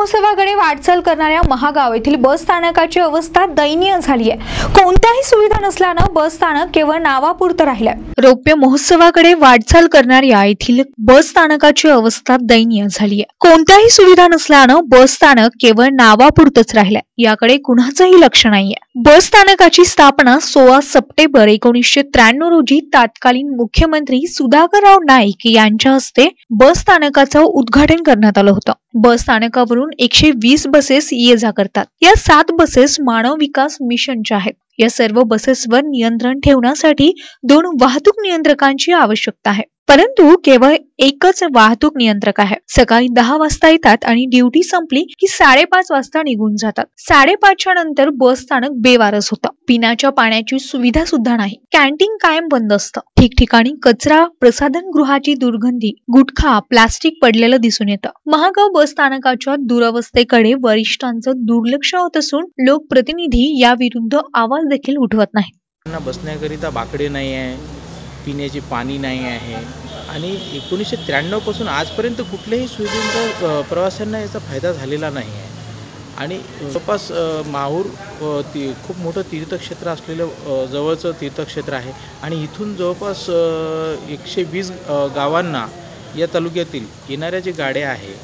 महोत्सवाकडे वाटचाल करणाऱ्या महागाव येथील बस स्थानकाची अवस्था दयनीय झाली आहे कोणत्याही सुविधा नसल्यानं बस स्थानक केवळ नावापुरतं राहिलंय. रौप्य महोत्सवाकडे वाटचाल करणाऱ्या येथील बस स्थानकाची अवस्था दयनीय झाली आहे कोणत्याही सुविधा नसल्यानं बस स्थानक केवळ नावापुरतच राहिलंय. याकडे कुणाचंही लक्ष नाहीये. बस स्थानकाची स्थापना सोळा सप्टेंबर एकोणीसशे त्र्याण्णव रोजी तत्कालीन मुख्यमंत्री सुधाकरराव नाईक यांच्या हस्ते बस स्थानकाचं उद्घाटन करण्यात आलं होतं. बस स्थानकावरून एकशे वीस बसेस ये जा करतात. या सात बसेस मानव विकास मिशनच्या आहेत. या सर्व बसेसवर नियंत्रण ठेवण्यासाठी दोन वाहतूक नियंत्रकांची आवश्यकता आहे. परंतु केवळ एकच वाहतूक नियंत्रक आहे. सकाळी दहा वाजता येतात आणि ड्युटी संपली की साडेपाच वाजता निघून जातात. साडेपाचच्या नंतर बस स्थानक बेवारस होतं. पिण्याच्या पाण्याची सुविधा सुद्धा नाही. कॅन्टीन कायम बंद असतं. ठिकठिकाणी कचरा प्रसाधन गृहाची दुर्गंधी गुटखा प्लास्टिक पडलेलं दिसून येतं. महागाव बस स्थानकाच्या दुरवस्थेकडे वरिष्ठांचं दुर्लक्ष होत असून लोकप्रतिनिधी याविरुद्ध आवाज देखील उठवत नाही बसण्याकरिता बाकडे नाही आहे पिण्याचे पाणी नाही आहे. आणि एकोणीसशे त्र्याण्णवपासून आजपर्यंत कुठल्याही सुविधेचा प्रवाशांना याचा फायदा झालेला नाही आहे. आणि जवळपास माहूर ती खूप मोठं तीर्थक्षेत्र असलेलं जवळचं तीर्थक्षेत्र आहे. आणि इथून जवळपास एकशे वीस गावांना या तालुक्यातील येणाऱ्या जे गाड्या आहे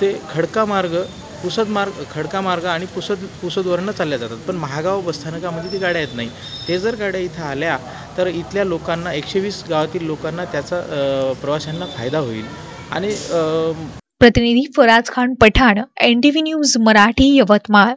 ते खडका मार्ग पुसद मार्ग खडका मार्ग आणि पुसद पुसदवरनं चालल्या जातात. पण महागाव बसस्थानकामध्ये ती गाड्या येत नाही. ते जर गाड्या इथं आल्या तर इथल्या लोकांना एकशे वीस गावातील लोकांना त्याचा प्रवाशांना फायदा होईल. आणि अ, प्रतिनिधी फराज खान पठाण एन न्यूज मराठी यवतमाळ.